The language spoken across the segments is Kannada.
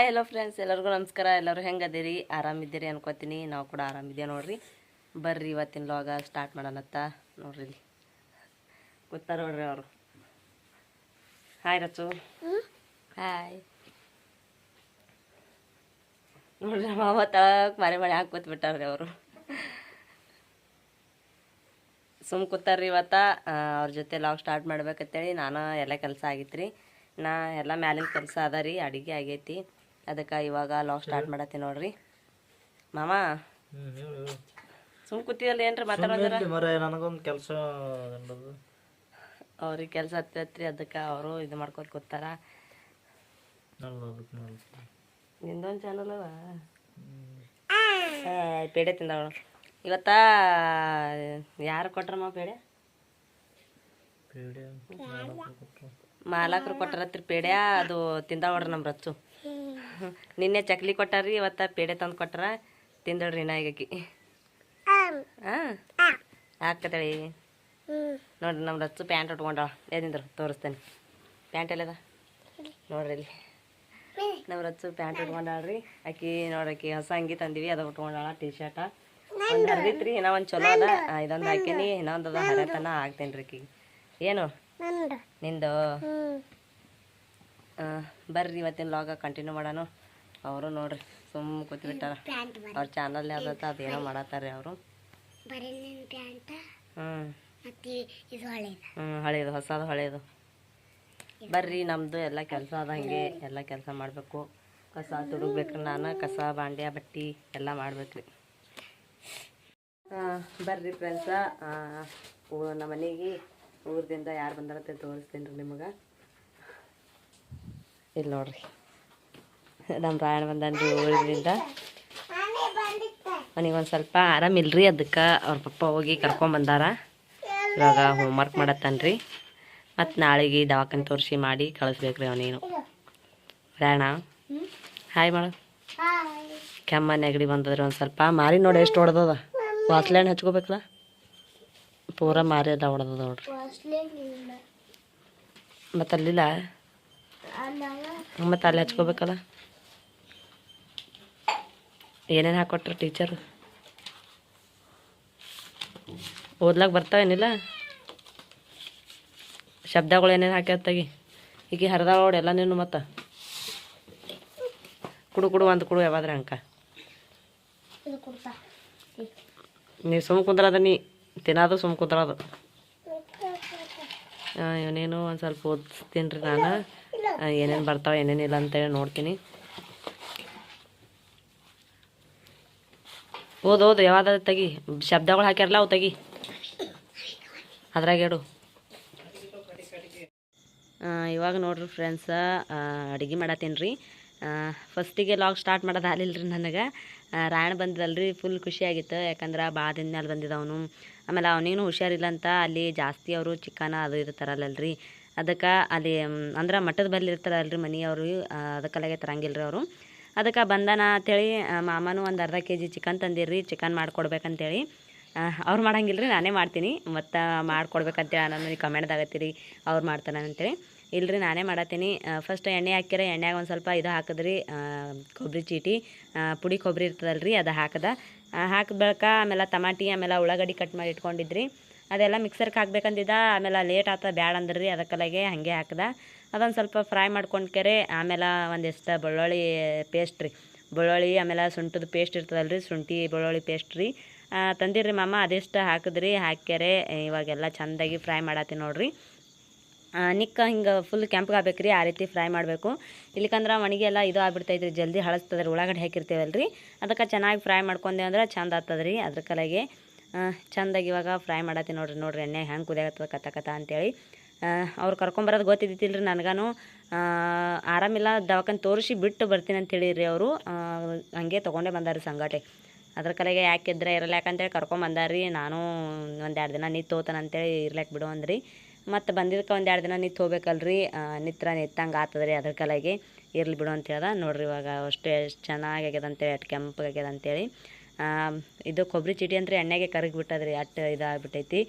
ಹಾಯ್ ಹಲೋ ಫ್ರೆಂಡ್ಸ್ ಎಲ್ಲರಿಗೂ ನಮಸ್ಕಾರ. ಎಲ್ಲರೂ ಹೆಂಗದಿರಿ? ಆರಾಮಿದ್ದೀರಿ ಅನ್ಕೋತೀನಿ. ನಾವು ಕೂಡ ಆರಾಮಿದ್ದೀವಿ ನೋಡ್ರಿ. ಬರ್ರಿ ಇವತ್ತಿನ ಲಾಗ ಸ್ಟಾರ್ಟ್ ಮಾಡೋಣತ್ತ ನೋಡ್ರಿ ಗೊತ್ತಾರ ನೋಡ್ರಿ ಅವರು. ಹಾಯ್ ರಚು. ಹಾಯ್ ನೋಡ್ರಿ ಮಾವ ತಳಕ್ ಮರೆ ಮಳೆ ಹಾಕಿ ಕೂತ್ಬಿಟ್ಟಾರ್ರಿ ಅವರು. ಸುಮ್ ಕೂತಾರ್ರಿ ಇವತ್ತ. ಅವ್ರ ಜೊತೆ ಲಾಗ್ ಸ್ಟಾರ್ಟ್ ಮಾಡ್ಬೇಕಂತೇಳಿ ನಾನು ಎಲ್ಲ ಕೆಲಸ ಆಗಿತ್ತು ರೀ ನಾ ಎಲ್ಲ ಮ್ಯಾಲಿನ ಕೆಲಸ ಅದ ರೀ. ಅಡಿಗೆ ಆಗೈತಿ. ಅದಕ್ಕೆ ಇವಾಗ ಲಾಗ್ ಸ್ಟಾರ್ಟ್ ಮಾಡತ್ತೀನಿ ನೋಡ್ರಿ. ಮಾಮ ಸುಮ್ ಕೂತಿಯಲ್ಲ ಏನ್ರಿ ಮಾತಾಡೋದ್ರ? ನನಗೊಂದು ಕೆಲಸ ಅವ್ರಿಗೆ ಕೆಲಸ ಹತ್ತತ್ರಿ ಅದಕ್ಕೆ ಅವರು ಇದು ಮಾಡ್ಕೊತ ಕೂತಾರ. ನಿಂದೊಂದು ಚಾನಲ್ ಅವ. ಪೇಡೆ ತಿಂದವಳು ಇವತ್ತ ಯಾರು ಕೊಟ್ರಮ್ಮ ಪೇಡೆ? ಪೇಡೆ ಮಾಲಕರು ಕೊಟ್ಟಾರತ್ರಿ ಪೇಡೆ ಅದು ತಿಂದಾವಡ್ರಿ ನಮ್ಮ ರಚ್ಚು. ನಿನ್ನೆ ಚಕ್ಲಿ ಕೊಟ್ಟಾರ್ರಿ, ಇವತ್ತ ಪೇಡೆ ತಂದು ಕೊಟ್ಟಾರ, ತಿಂದಳ್ರಿ ನಾಯಿಗಾಕಿ ಹಾಂ ಹಾಕತಳಿ ನೋಡ್ರಿ ನಮ್ಮ ರಚ್ಚು ಪ್ಯಾಂಟ್ ಉಟ್ಕೊಂಡಾಳ. ಏನಿಂದ್ರು ತೋರಿಸ್ತೇನೆ. ಪ್ಯಾಂಟ್ ಎಲ್ಲದ? ನೋಡ್ರಿ ಇಲ್ಲಿ. ನಮ್ಮ ರಚ್ಚು ಪ್ಯಾಂಟ್ ಉಟ್ಕೊಂಡಾಳ್ರಿ. ಆಕಿ ನೋಡಿ ಆಕಿ ಹೊಸ ಅಂಗಿ ತಂದಿವಿ, ಅದು ಉಟ್ಕೊಂಡಾಳ ಟಿ ಶರ್ಟ ಒಂದು ಹರಿತ್ರಿ ಒಂದು ಚಲೋ ಅದ. ಇದೊಂದು ಹಾಕೀನಿ, ಇನ್ನೊಂದು ಅದ, ಹರತನ ಹಾಕ್ತೇನೆ ರೀ ಏನು? ನಿಂದು? ಬರ್ರಿ ಇವತ್ತಿನ ಲಾಗ ಕಂಟಿನ್ಯೂ ಮಾಡೋಣ. ಅವರು ನೋಡ್ರಿ ಸುಮ್ಮ ಕೂತ್ಬಿಟ್ಟಾರ. ಅವ್ರ ಚಾನಲ್ ಯಾವ್ದತ್ತ ಅದೇನೋ ಮಾಡತ್ತಾರ್ರಿ ಅವರು. ಹ್ಞೂ ಹ್ಞೂ ಹಳೇದು? ಹೊಸದು ಹಳೇದು. ಬರ್ರಿ ನಮ್ಮದು ಎಲ್ಲ ಕೆಲಸ ಅದ ಹಂಗೆ ಎಲ್ಲ ಕೆಲಸ ಮಾಡಬೇಕು. ಕಸ ತುಡುಗ್ಬೇಕ್ರಿ ನಾನು ಕಸ ಬಾಂಡ್ಯ ಬಟ್ಟಿ ಎಲ್ಲ ಮಾಡ್ಬೇಕ್ರಿ. ಬರ್ರಿ ಫ್ರೆಂಡ್ಸ ನಮ್ಮ ಮನೆಗೆ ಊರದಿಂದ ಯಾರು ಬಂದಿರತ್ತೆ ತೋರಿಸ್ತೀನಿ ರೀ ನಿಮಗೆ. ಇಲ್ಲಿ ನೋಡ್ರಿ. ನಮ್ಮ ರಾಯಣ ಬಂದನ್ರಿ ಊರಿಂದ. ಅವನಿಗೆ ಒಂದು ಸ್ವಲ್ಪ ಆರಾಮಿಲ್ರಿ ಅದಕ್ಕೆ ಅವ್ರ ಪಪ್ಪ ಹೋಗಿ ಕರ್ಕೊಂಬಂದಾರ ಇವಾಗ ಹೋಮ್ವರ್ಕ್ ಮಾಡತ್ತನ್ರಿ. ಮತ್ತು ನಾಳೆಗೆ ದವಾಖಾನೆ ತೋರಿಸಿ ಮಾಡಿ ಕಳಿಸ್ಬೇಕ್ರಿ ಅವನೇನು. ರಾಯಣ ಹಾಯ್ ಮಾಡ. ಕೆಮ್ಮ ನೆಗಡಿ ಬಂದದ್ರಿ ಒಂದು ಸ್ವಲ್ಪ. ಮಾರಿ ನೋಡಿ ಎಷ್ಟು ಹೊಡೆದದ. ವಾಸ್ಲೆಣ್ಣೆ ಹಚ್ಕೋಬೇಕಲ್ಲ. ಪೂರ ಮಾರಿ ಎಲ್ಲ ಹೊಡೆದದ ನೋಡ್ರಿ. ಮತ್ತು ಅಲ್ಲಿಲ್ಲ? ಮತ್ತು ಅಲ್ಲಿ ಹಚ್ಕೋಬೇಕಲ್ಲ? ಏನೇನು ಹಾಕೊಟ್ರ ಟೀಚರ್? ಓದ್ಲಾಕ ಬರ್ತಾವೇನಿಲ್ಲ ಶಬ್ದಗಳು ಏನೇನು ಹಾಕ್ಯತ್ತಾಗಿ ಈಗ ಹರಿದಾಳ ನೋಡಿ ಎಲ್ಲ ನೀನು ಮತ್ತು. ಕುಡು ಕುಡು ಅಂತ ಕುಡು ಯಾವಾದ್ರೆ ಅಂಕ. ನೀವು ಸುಮ್ಮ ಕುಂದ್ರದ ನೀ. ತಿನ್ನೋದು ಸುಮ್ ಕುಂದ್ರದು ಇವನೇನು ಒಂದು ಸ್ವಲ್ಪ ಓದಿಸ್ತೀನಿ ರೀ ನಾನು. ಏನೇನು ಬರ್ತಾವೆ ಏನೇನಿಲ್ಲ ಅಂತೇಳಿ ನೋಡ್ತೀನಿ. ಓದು ಓದು ಯಾವಾಗ ತೆಗಿ. ಶಬ್ದಗಳು ಹಾಕ್ಯಾರಲ್ಲ ಅವು ತೆಗಿ. ಅದ್ರಾಗ ಇಡು ಆ, ಇವಾಗ ನೋಡ್ರಿ ಫ್ರೆಂಡ್ಸ ಅಡುಗೆ ಮಾಡತ್ತೀನಿ ರೀ. ಫಸ್ಟಿಗೆ ಲಾಗ್ ಸ್ಟಾರ್ಟ್ ಮಾಡೋದು ಆಗಲಿಲ್ಲ ರೀ ನನಗೆ ರಾಯಣ ಬಂದಿದ್ದಲ್ರಿ ಫುಲ್ ಖುಷಿಯಾಗಿತ್ತು ಯಾಕಂದ್ರೆ ಭಾಳ ದಿನ ಮೇಲೆ ಬಂದಿದ್ದ ಅವನು. ಆಮೇಲೆ ಅವನಿಗೂ ಹುಷಾರಿಲ್ಲ ಅಂತ ಅಲ್ಲಿ ಜಾಸ್ತಿ ಅವರು ಚಿಕನ ಅದು ಇರ್ತಾರಲ್ಲಲ್ರಿ ಅದಕ್ಕೆ ಅಲ್ಲಿ ಅಂದ್ರೆ ಮಠದ ಬಲ್ಲಿ ಇರ್ತಾರಲ್ರಿ ಮನೆಯವರು ಅದಕ್ಕಲ್ಲಾಗೆ ತರಂಗಿಲ್ಲ ಅವರು. ಅದಕ್ಕೆ ಬಂದಾನ ಅಂಥೇಳಿ ಮಾಮನು ಒಂದು ಅರ್ಧ ಕೆ ಜಿ ಚಿಕನ್ ತಂದಿರ್ರಿ, ಚಿಕನ್ ಮಾಡ್ಕೊಡ್ಬೇಕಂತೇಳಿ. ಅವ್ರು ಮಾಡಂಗಿಲ್ಲ ರೀ ನಾನೇ ಮಾಡ್ತೀನಿ. ಮತ್ತು ಮಾಡ್ಕೊಡ್ಬೇಕಂತೇಳಿ ನಾನು ಕಮೆಂಟ್ದಾಗತ್ತೀರಿ ಅವ್ರು ಮಾಡ್ತಾನೆ ಅಂತೇಳಿ ಇಲ್ರಿ, ನಾನೇ ಮಾಡತ್ತೀನಿ. ಫಸ್ಟ್ ಎಣ್ಣೆ ಹಾಕಿರ ಎಣ್ಣೆಗೆ ಒಂದು ಸ್ವಲ್ಪ ಇದು ಹಾಕಿದ್ರಿ ಕೊಬ್ಬರಿ ಚೀಟಿ. ಪುಡಿ ಕೊಬ್ಬರಿ ಇರ್ತದಲ್ರಿ, ಅದು ಹಾಕದ. ಹಾಕಿದ ಬಳಿಕ ಆಮೇಲೆ ತಮಾಟಿ, ಆಮೇಲೆ ಉಳ್ಳಾಗಡ್ಡಿ ಕಟ್ ಮಾಡಿ ಇಟ್ಕೊಂಡಿದ್ರಿ. ಅದೆಲ್ಲ ಮಿಕ್ಸರ್ಗೆ ಹಾಕ್ಬೇಕಂದಿದ್ದ ಆಮೇಲೆ ಲೇಟ್ ಆತ ಬ್ಯಾಡ ಅಂದ್ರಿ ಅದಕ್ಕಲಾಗೆ ಹಾಗೆ ಹಾಕ್ದೆ. ಅದೊಂದು ಸ್ವಲ್ಪ ಫ್ರೈ ಮಾಡ್ಕೊಂಡ್ಕೆರೆ, ಆಮೇಲೆ ಒಂದಿಷ್ಟು ಬೆಳ್ಳುಳ್ಳಿ ಪೇಸ್ಟ್ ರೀ. ಬೆಳ್ಳುಳ್ಳಿ, ಆಮೇಲೆ ಶುಂಠದ ಪೇಸ್ಟ್ ಇರ್ತದಲ್ರಿ, ಶುಂಠಿ ಬೆಳ್ಳುಳ್ಳಿ ಪೇಸ್ಟ್ ರೀ. ತಂದಿರಿ ಮಾಮ, ಅದೆಷ್ಟು ಹಾಕಿದ್ರಿ, ಹಾಕ್ಯಾರೆ, ಇವಾಗೆಲ್ಲ ಚೆಂದಾಗಿ ಫ್ರೈ ಮಾಡತ್ತೀನಿ ನೋಡ್ರಿ. ನಿಕ್ಕ ಹಿಂಗೆ ಫುಲ್ ಕೆಂಪ್ಗೆ ಆಗ್ಬೇಕು ರೀ ಆ ರೀತಿ ಫ್ರೈ ಮಾಡಬೇಕು. ಇಲ್ಲಿಕಂದ್ರೆ ಒಣಗಿ ಎಲ್ಲ ಇದು ಆಗ್ಬಿಡ್ತೈತೆ ರೀ ಜಲ್ದಿ ಹಳಸ್ತದೆ ರೀ ಉಳ್ಳಾಗಡ್ಡಿ ಹಾಕಿರ್ತೀವಲ್ಲ ಅದಕ್ಕೆ ಚೆನ್ನಾಗಿ ಫ್ರೈ ಮಾಡ್ಕೊಂಡೆ ಅಂದ್ರೆ ಚಂದ ಆಗ್ತದೆ ರೀ ಅದ್ರ ಕಲೆಗೆ. ಚಂದಾಗಿ ಇವಾಗ ಫ್ರೈ ಮಾಡತ್ತೀನಿ ನೋಡ್ರಿ ನೋಡ್ರಿ ಎಣ್ಣೆ ಹೆಂಗೆ ಕುದಿಯಾಗತ್ತದ ಕತ ಕತ ಅಂತೇಳಿ. ಅವ್ರು ಕರ್ಕೊಂಬರೋದು ಗೊತ್ತಿದ್ದಿತ್ತಿಲ್ಲ ರೀ ನನಗೂ ಆರಾಮಿಲ್ಲ, ದವಾಖಾನೆ ತೋರಿಸಿ ಬಿಟ್ಟು ಬರ್ತೀನಿ ಅಂತ ಹೇಳಿರಿ ಅವರು ಹಂಗೆ ತೊಗೊಂಡೇ ಬಂದಾರಿ ಸಂಗಾಟೆ. ಅದ್ರ ಕಲೆಗೆ ಯಾಕಿದ್ರೆ ಇರಲ್ಲ ಯಾಕಂತೇಳಿ ಕರ್ಕೊಂಬಂದಾರಿ ನಾನು ಒಂದು ಎರಡು ದಿನ ನೀ ಹೋತಾನ ಅಂತೇಳಿ ಇರ್ಲಾಕ್ ಬಿಡು ಅಂದ್ರಿ. ಮತ್ತು ಬಂದಿದ್ದಕ್ಕೆ ಒಂದು ಎರಡು ದಿನ ನಿತ್ತು ಹೋಗ್ಬೇಕಲ್ರಿ. ನಿತ್ರ ನಿತ್ತಂಗೆ ಆಗ್ತದೆ ರೀ ಅದ್ರ ಕಲಾಗಿ. ಇರ್ಲಿ ಬಿಡು ಅಂತ ಹೇಳ್ದ ನೋಡ್ರಿ ಇವಾಗ ಅಷ್ಟು ಎಷ್ಟು ಚೆನ್ನಾಗಿ ಆಗ್ಯದ ಅಂತೇಳಿ, ಅಷ್ಟು ಕೆಂಪಗೆ ಆಗ್ಯದ ಅಂತೇಳಿ. ಇದು ಕೊಬ್ಬರಿ ಚೀಟಿ ಅಂದರೆ ಎಣ್ಣೆಗೆ ಕರಗಿ ಬಿಟ್ಟದ್ರಿ ಅಟ್ಟು ಇದಾಗ್ಬಿಟ್ಟೈತಿ.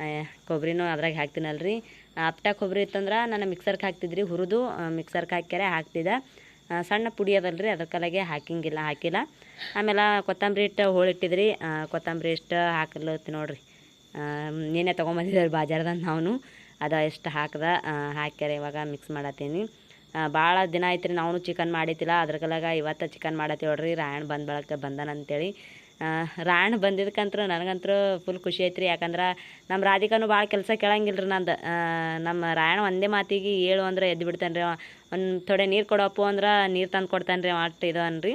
ಕೊಬ್ಬರಿನೂ ಕೊಬ್ಬರಿನೂ ಅದ್ರಾಗ ಹಾಕ್ತೀನಲ್ರಿ. ಅಪ್ಟ ಕೊಬ್ಬರಿ ಇತ್ತಂದ್ರೆ ನಾನು ಮಿಕ್ಸರ್ಗೆ ಹಾಕ್ತಿದ್ರಿ, ಹುರಿದು ಮಿಕ್ಸರ್ಗೆ ಹಾಕ್ಯಾರೆ ಹಾಕ್ತಿದ್ದೆ ಸಣ್ಣ ಪುಡಿ ಅದಲ್ರಿ, ಅದ್ರ ಕಲಾಗೆ ಹಾಕಿಂಗಿಲ್ಲ, ಹಾಕಿಲ್ಲ. ಆಮೇಲೆ ಕೊತ್ತಂಬರಿ ಇಟ್ಟು ಹೋಳಿಟ್ಟಿದ್ರಿ ಕೊತ್ತಂಬರಿ ಇಷ್ಟು ಹಾಕಲತ್ತಿ ನೋಡ್ರಿ. ನೀನೇ ತೊಗೊಂಬಂದಿದ್ದಾರೆ ಬಾಜಾರ್ದಾಗ ನಾವು ಅದು ಎಷ್ಟು ಹಾಕ್ದೆ ಹಾಕ್ಯಾರ ಇವಾಗ ಮಿಕ್ಸ್ ಮಾಡತ್ತೀನಿ ಭಾಳ ದಿನ ಆಯ್ತು ರೀ ನಾವು ಚಿಕನ್ ಮಾಡಿದ್ದಿಲ್ಲ ಅದ್ರ ಕಲಾಗ ಇವತ್ತು ಚಿಕನ್ ಮಾಡತ್ತೀವಿ ನೋಡ್ರಿ, ರಾಯಣ್ಣ ಬಂದ ಬಳಕ ಬಂದನ ಅಂತೇಳಿ. ರಾಯಣ್ಣ ಬಂದಿದ್ದಕ್ಕಂತೂ ನನಗಂತೂ ಫುಲ್ ಖುಷಿ ಐತ್ರಿ, ಯಾಕಂದ್ರೆ ನಮ್ಮ ರಾಧಿಕಾನು ಭಾಳ ಕೆಲಸ ಕೇಳಂಗಿಲ್ಲ ರೀ ನಂದು ನಮ್ಮ ರಾಯಣ್ಣ ಒಂದೇ ಮಾತಿಗೆ ಏಳು ಅಂದ್ರೆ ಎದ್ದು ಬಿಡ್ತಾನೆ ರೀ ಒಂದು ಥೊಡೆ ನೀರು ಕೊಡಪ್ಪು ಅಂದ್ರೆ ನೀರು ತಂದು ಕೊಡ್ತಾನೆ ರೀ ಅಷ್ಟು ಇದು ಅನ್ರಿ.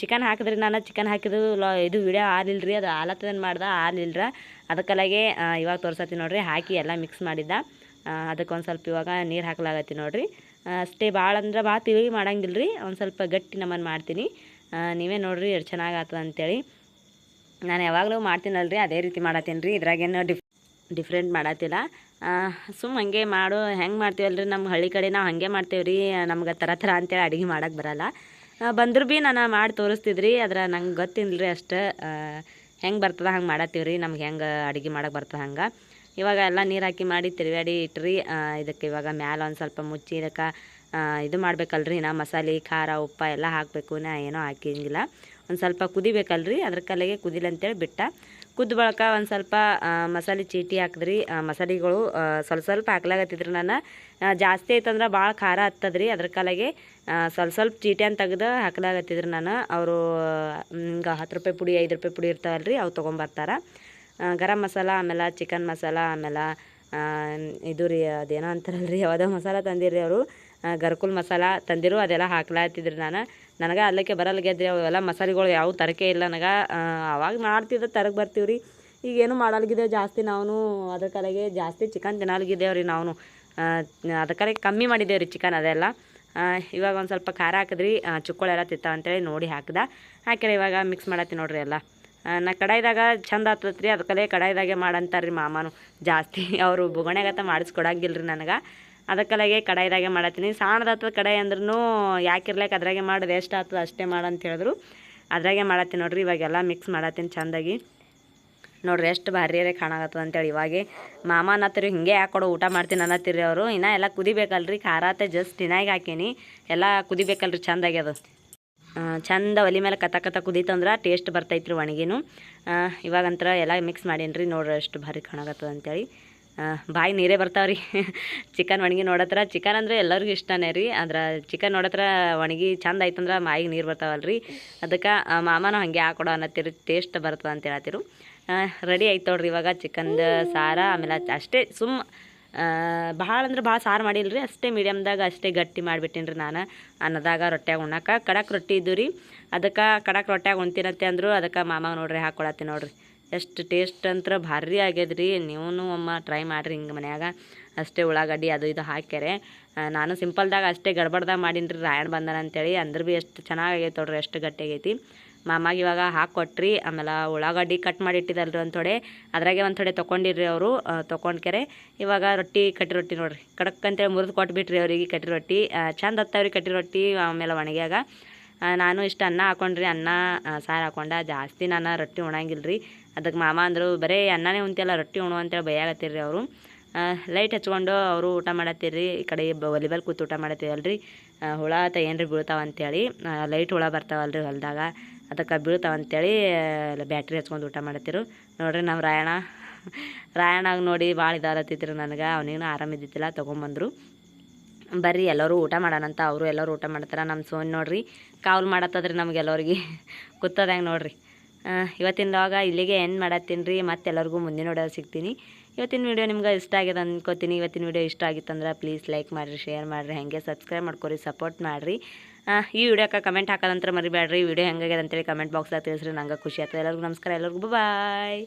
ಚಿಕನ್ ಹಾಕಿದ್ರಿ ನಾನು ಚಿಕನ್ ಹಾಕಿದ್ದು ಲಾ, ಇದು ವಿಡಿಯೋ ಆಲಿಲ್ಲ ರೀ ಅದು ಆಲತ್ತದೇನು ಮಾಡ್ದೆ ಆಲಿಲ್ರ ಅದಕ್ಕಲಾಗೆ ಇವಾಗ ತೋರ್ಸತ್ತೀನಿ ನೋಡಿರಿ, ಹಾಕಿ ಎಲ್ಲ ಮಿಕ್ಸ್ ಮಾಡಿದ್ದ. ಅದಕ್ಕೆ ಒಂದು ಸ್ವಲ್ಪ ಇವಾಗ ನೀರು ಹಾಕ್ಲಾಗತ್ತಿ ನೋಡಿರಿ. ಅಷ್ಟೇ ಭಾಳ ಅಂದ್ರೆ ಭಾಳ ತಿಳಿ ಮಾಡಂಗಿಲ್ಲ ರೀ ಒಂದು ಸ್ವಲ್ಪ ಗಟ್ಟಿ ನಮ್ಮನ್ನು ಮಾಡ್ತೀನಿ. ನೀವೇ ನೋಡಿರಿ ಎಷ್ಟು ಚೆನ್ನಾಗಿ ಅಂತೇಳಿ. ನಾನು ಯಾವಾಗಲೂ ಮಾಡ್ತೀನಲ್ರಿ, ಅದೇ ರೀತಿ ಮಾಡತ್ತೀನಿ ರೀ ಇದ್ರಾಗೇನು ಡಿಫ್ ಡಿಫ್ರೆಂಟ್ ಮಾಡತ್ತಿಲ್ಲ. ಸುಮ್ಮ ಹಂಗೆ ಮಾಡು, ಹೆಂಗೆ ಮಾಡ್ತೀವಲ್ರಿ ನಮ್ಮ ಹಳ್ಳಿ ಕಡೆ ನಾವು ಹಾಗೆ ಮಾಡ್ತೀವಿ ರೀ ನಮ್ಗೆ ಥರ ಥರ ಅಂತೇಳಿ ಅಡುಗೆ ಮಾಡೋಕ್ಕೆ ಬರಲ್ಲ. ಬಂದ್ರೆ ಭೀ ನಾನು ಮಾಡಿ ತೋರಿಸ್ತಿದ್ರಿ, ಆದ್ರೆ ನಂಗೆ ಗೊತ್ತಿಲ್ಲ ರೀ ಅಷ್ಟು ಹೆಂಗೆ ಬರ್ತದೆ ಹಂಗೆ ಮಾಡತ್ತೀವಿ ರೀ ನಮ್ಗೆ ಹೆಂಗೆ ಅಡುಗೆ ಮಾಡಕ್ಕೆ ಬರ್ತದೆ ಹಂಗೆ. ಇವಾಗ ಎಲ್ಲ ನೀರು ಹಾಕಿ ಮಾಡಿ ತಿರುಗಾಡಿ ಇಟ್ರಿ ಇದಕ್ಕೆ ಇವಾಗ ಮ್ಯಾಲೆ ಒಂದು ಸ್ವಲ್ಪ ಮುಚ್ಚಿ ಇದಕ್ಕೆ ಇದು ಮಾಡ್ಬೇಕಲ್ರಿ, ನಾ ಮಸಾಲೆ, ಖಾರ, ಉಪ್ಪು ಎಲ್ಲ ಹಾಕಬೇಕು, ನಾ ಏನೋ ಹಾಕಿಂಗಿಲ್ಲ. ಒಂದು ಸ್ವಲ್ಪ ಕುದಿಬೇಕಲ್ರಿ, ಅದ್ರ ಕಲೆಗೆ ಕುದಿಲ್ಲ ಅಂತೇಳಿ ಬಿಟ್ಟ. ಕುದ್ದ ಬಳಕ ಒಂದು ಸ್ವಲ್ಪ ಮಸಾಲೆ ಚೀಟಿ ಹಾಕಿದ್ರಿ. ಮಸಾಲೆಗಳು ಸ್ವಲ್ಪ ಸ್ವಲ್ಪ ಹಾಕ್ಲಾಗತ್ತಿದ್ರಿ ನಾನು. ಜಾಸ್ತಿ ಐತಂದ್ರೆ ಭಾಳ ಖಾರ ಹತ್ತದ್ರಿ. ಅದ್ರ ಕಾಲಾಗೆ ಸ್ವಲ್ಪ ಸ್ವಲ್ಪ ಚೀಟಿ ಅಂತ ತೆಗೆದು ಹಾಕ್ಲಾಗತ್ತಿದ್ರಿ ನಾನು. ಅವರು, ಹಿಂಗೆ ಹತ್ತು ರೂಪಾಯಿ ಪುಡಿ, ಐದು ರೂಪಾಯಿ ಪುಡಿ ಇರ್ತಾವಲ್ರಿ, ಅವು ತೊಗೊಂಬರ್ತಾರೆ ಗರಂ ಮಸಾಲ, ಆಮೇಲೆ ಚಿಕನ್ ಮಸಾಲ, ಆಮೇಲೆ ಇದು ರೀ, ಅದೇನೋ ಅಂತಾರಲ್ರಿ, ಯಾವುದೋ ಮಸಾಲ ತಂದಿರಿ ಅವರು. ಗರ್ಕುಲ್ ಮಸಾಲ ತಂದಿರು, ಅದೆಲ್ಲ ಹಾಕ್ಲಾತಿದ್ರು ನಾನು. ನನಗೆ ಅಲ್ಲಕ್ಕೆ ಬರಲ್ಗೆದ್ರಿ ಅವೆಲ್ಲ ಮಸಾಲೆಗಳು ಯಾವ ತರಕೆ ಇಲ್ಲ ನನಗೆ. ಅವಾಗ ಮಾಡ್ತಿದ್ದ ತರಗೆ ಬರ್ತೀವಿ ರೀ ಈಗೇನು ಮಾಡಲ್ಗಿದ್ದೇವೆ ಜಾಸ್ತಿ ನಾವು ಅದ್ರ ಕಡೆಗೆ ಜಾಸ್ತಿ ಚಿಕನ್ ತಿನ್ನಲ್ಗಿದ್ದೇವೆ ರೀ ನಾವು ಅದಕ್ಕೆ ಕಮ್ಮಿ ಮಾಡಿದ್ದೇವೆ ರೀ ಚಿಕನ್ ಅದೆಲ್ಲ ಇವಾಗ ಒಂದು ಸ್ವಲ್ಪ ಖಾರ ಹಾಕಿದ್ರಿ ಚುಕ್ಕಳೆಲ್ಲ ತಿತ್ತಾವ ಅಂತೇಳಿ ನೋಡಿ ಹಾಕ್ದ. ಹಾಕಿರ ಇವಾಗ ಮಿಕ್ಸ್ ಮಾಡತ್ತಿ ನೋಡ್ರಿ ಎಲ್ಲ. ನಾ ಕಡಾಯಿದಾಗ ಚಂದ ಆತತ್ರಿ ರೀ ಅದಕ್ಕಲ್ಲೇ ಕಡಾಯ್ದಾಗೆ ಮಾಡಂತಾರೆ ರೀ ಮಾಮನು. ಜಾಸ್ತಿ ಅವರು ಬುಗಣೆಗತ್ತ ಮಾಡಿಸ್ಕೊಡಂಗಿಲ್ಲ ರೀ ನನಗೆ. ಅದಕ್ಕಲಾಗೆ ಕಡಾಯಿದಾಗೆ ಮಾಡತ್ತೀನಿ. ಸಣ್ಣದಾಗ್ತದ ಕಡಾಯಿ ಅಂದ್ರೂ ಯಾಕಿರ್ಲಿಕ್ಕೆ ಅದ್ರಾಗೆ ಮಾಡೋದು ಎಷ್ಟು ಆಗ್ತದೆ ಅಷ್ಟೇ ಮಾಡು ಅಂತ ಹೇಳಿದ್ರು. ಅದ್ರಾಗೆ ಮಾಡತ್ತೀನಿ ನೋಡ್ರಿ, ಇವಾಗೆಲ್ಲ ಮಿಕ್ಸ್ ಮಾಡತ್ತೀನಿ ಚಂದಾಗಿ. ನೋಡ್ರಿ ಎಷ್ಟು ಭಾರಿಯರೇ ಕಾಣಾಗತ್ತದ ಅಂತೇಳಿ ಇವಾಗೆ. ಮಾಮ ಅನ್ನತ್ತೀರಿ, ಹಿಂಗೆ ಹಾಕೊಡು ಊಟ ಮಾಡ್ತೀನಿ ಅನ್ನತ್ತೀರಿ ಅವರು. ಇನ್ನೂ ಎಲ್ಲ ಕುದಿಬೇಕಲ್ರಿ, ಖಾರ ಆತ ಜಸ್ಟ್ ಇನ್ನಾಗಿ ಹಾಕೀನಿ. ಎಲ್ಲ ಕುದಿಬೇಕಲ್ರಿ ಚಂದಾಗಿ ಅದು. ಚಂದ ಒಲಿ ಮೇಲೆ ಕತ ಕತ ಕುದೀತಂದ್ರೆ ಟೇಸ್ಟ್ ಬರ್ತೈತ್ರಿ ಒಣಗಿನೂ. ಇವಾಗಂತರ ಎಲ್ಲ ಮಿಕ್ಸ್ ಮಾಡೀನಿ ರೀ ನೋಡ್ರಿ ಎಷ್ಟು ಭಾರಿ ಕಾಣಕತ್ತದ ಅಂತೇಳಿ. ಬಾಯಿ ನೀರೇ ಬರ್ತಾವ್ರಿ. ಚಿಕನ್ ಒಣಗಿ ನೋಡತ್ರ. ಚಿಕನ್ ಅಂದರೆ ಎಲ್ಲರಿಗೂ ಇಷ್ಟನೇ ರೀ. ಅದ್ರ ಚಿಕನ್ ನೋಡತ್ರ ಒಣಗಿ ಚಂದ ಆಯ್ತಂದ್ರೆ ಬಾಯಿಗೆ ನೀರು ಬರ್ತಾವಲ್ರಿ. ಅದಕ್ಕೆ ಮಾಮನ ಹಂಗೆ ಹಾಕೊಡೋ ಅನ್ನತ್ತೀರಿ. ಟೇಸ್ಟ್ ಬರ್ತದೆ ಅಂತ ಹೇಳತ್ತಿರು. ರೆಡಿ ಆಯ್ತು ನೋಡ್ರಿ ಇವಾಗ ಚಿಕನ್ದು ಸಾರ. ಆಮೇಲೆ ಅಷ್ಟೇ ಸುಮ್ಮ ಭಾಳ ಅಂದ್ರೆ ಭಾಳ ಸಾರು ಮಾಡಿಲ್ಲ ರೀ ಅಷ್ಟೇ ಮೀಡಿಯಮ್ದಾಗ ಅಷ್ಟೇ ಗಟ್ಟಿ ಮಾಡಿಬಿಟ್ಟಿನಿ ರೀ ನಾನು ಅನ್ನದಾಗ ರೊಟ್ಯಾಗ ಉಣ್ಣಾಕ. ಕಡಕ್ ರೊಟ್ಟಿ ಇದ್ದು ರೀ ಅದಕ್ಕೆ ಕಡಕ್ ರೊಟ್ಯಾಗ ಉಣ್ತೀನಂತೆ ಅಂದರು. ಅದಕ್ಕೆ ಮಾಮಾಗ ನೋಡ್ರಿ ಹಾಕ್ಕೊಳತ್ತೀನಿ ನೋಡ್ರಿ. ಎಷ್ಟು ಟೇಸ್ಟ್ ಅಂತ ಭಾರಿ ಆಗ್ಯದ ರೀ ನೀವು ಅಮ್ಮ ಟ್ರೈ ಮಾಡಿರಿ ಹಿಂಗೆ ಮನ್ಯಾಗ. ಅಷ್ಟೇ ಉಳ್ಳಾಗಡ್ಡಿ ಅದು ಇದು ಹಾಕ್ಯಾರೆ. ನಾನು ಸಿಂಪಲ್ದಾಗ ಅಷ್ಟೇ ಗಡ್ಬಡ್ದಾಗ ಮಾಡೀನಿ ರೀ ರಾಯಣ್ಣ ಬಂದನ ಅಂತೇಳಿ. ಅಂದ್ರೆ ಭೀ ಎಷ್ಟು ಚೆನ್ನಾಗೈತೆ ನೋಡ್ರಿ, ಎಷ್ಟು ಗಟ್ಟಿ ಆಗೈತಿ. ಮಾಮಾಗ ಇವಾಗ ಹಾಕಿ ಹಾಕ್ಕೊಟ್ರಿ ಆಮೇಲೆ ಉಳ್ಳಾಗಡ್ಡಿ ಕಟ್ ಮಾಡಿ ಒಂದು ಥೋಡೆ ಅದ್ರಾಗೆ ಒಂದು ಥೊಡೆ ತೊಗೊಂಡಿರ್ರಿ ಅವರು. ತೊಗೊಂಡ್ಕೆರೆ ಇವಾಗ ರೊಟ್ಟಿ ಕಟ್ಟಿ ರೊಟ್ಟಿ ನೋಡ್ರಿ. ಕಡಕ್ ಅಂತೇಳಿ ಮುರಿದು ಕೊಟ್ಬಿಟ್ರಿ ಅವರಿಗೆ ಕಟ್ಟಿ ರೊಟ್ಟಿ. ಚಂದ ಹತ್ತವ್ರಿ ಕಟ್ಟಿ ರೊಟ್ಟಿ ಆಮೇಲೆ ಒಣಗ್ಯಾಗ. ನಾನು ಇಷ್ಟು ಅನ್ನ ಹಾಕೊಂಡ್ರಿ. ಅನ್ನ ಸಾರು ಹಾಕೊಂಡ. ಜಾಸ್ತಿ ನಾನು ರೊಟ್ಟಿ ಉಣಂಗಿಲ್ಲ ರೀ ಅದಕ್ಕೆ ಮಾಮ ಅಂದರು, ಬರೀ ಅನ್ನನೇ ಉಣ್ತಿಯಲ್ಲ, ರೊಟ್ಟಿ ಉಣು ಅಂತೇಳಿ ಬೈಯಾಗತ್ತೀರಿ ಅವರು. ಲೈಟ್ ಹಚ್ಕೊಂಡು ಅವರು ಊಟ ಮಾಡತ್ತೀರಿ, ಈ ಕಡೆ ಒಲಿಬಲ್ ಕೂತು ಊಟ ಮಾಡತ್ತೀವಲ್ರಿ. ಹುಳ ಆತ ಏನ್ರಿ ಬೀಳ್ತಾವ ಅಂತೇಳಿ ಲೈಟ್ ಹುಳ ಬರ್ತಾವಲ್ರಿ ಹೊಲದಾಗ. ಅದಕ್ಕೆ ಬೀಳ್ತಾವ ಅಂತೇಳಿ ಬ್ಯಾಟ್ರಿ ಹಚ್ಕೊಂಡು ಊಟ ಮಾಡತ್ತಿರು. ನೋಡ್ರಿ ನಮ್ಮ ರಾಯಣ ರಾಯಣಾಗ ನೋಡಿ ಭಾಳ ಇದಾರತ್ತಿದ್ರು ನನಗೆ ಅವನಿಗೂ ಆರಾಮಿದ್ದಿತ್ತಿಲ್ಲ ತೊಗೊಂಬಂದರು. ಬರ್ರಿ, ಎಲ್ಲರೂ ಊಟ ಮಾಡೋಣಂತ ಅವರು ಎಲ್ಲರೂ ಊಟ ಮಾಡ್ತಾರೆ ನಮ್ಮ ಸೋನ್ ನೋಡ್ರಿ, ಕಾವಲು ಮಾಡತ್ತದ್ರಿ ನಮ್ಗೆಲ್ಲರಿಗೆ. ಕೂತದಂಗೆ ನೋಡ್ರಿ. ಇವತ್ತಿನ ಲಾಗ ಇಲ್ಲಿಗೆ ಎಂಡ್ ಮಾಡತ್ತೀನಿ ರೀ, ಮತ್ತೆಲ್ಲರಿಗೂ ಮುಂದಿನ ವಿಡಿಯೋ ಸಿಗ್ತೀನಿ. ಇವತ್ತಿನ ವಿಡಿಯೋ ನಿಮ್ಗೆ ಇಷ್ಟ ಆಗಿದೆ ಅಂದ್ಕೋತೀನಿ ಇವತ್ತಿನ ವಿಡಿಯೋ ಇಷ್ಟ ಆಗಿತ್ತಂದ್ರೆ ಪ್ಲೀಸ್ ಲೈಕ್ ಮಾಡಿರಿ ಶೇರ್ ಮಾಡಿರಿ, ಹಾಗೆ ಸಬ್ಸ್ಕ್ರೈಬ್ ಮಾಡ್ಕೊರಿ ಸಪೋರ್ಟ್ ಮಾಡಿರಿ. ಈ ವಿಡಿಯೋಕ್ಕೆ ಕಮೆಂಟ್ ಹಾಕೋದಂತ್ರ ಮರಿಬೇಡ್ರಿ ವಿಡಿಯೋ ಹೆಂಗಾಗ್ಯದ ಅಂತೇಳಿ ಕಮೆಂಟ್ ಬಾಕ್ಸ್ದಾಗ ತಿಳಿಸ್ರಿ, ನಂಗೆ ಖುಷಿ ಆಗ್ತದೆ. ಎಲ್ಲರಿಗೂ ನಮಸ್ಕಾರ, ಎಲ್ಲರಿಗೂ ಬಾಯ್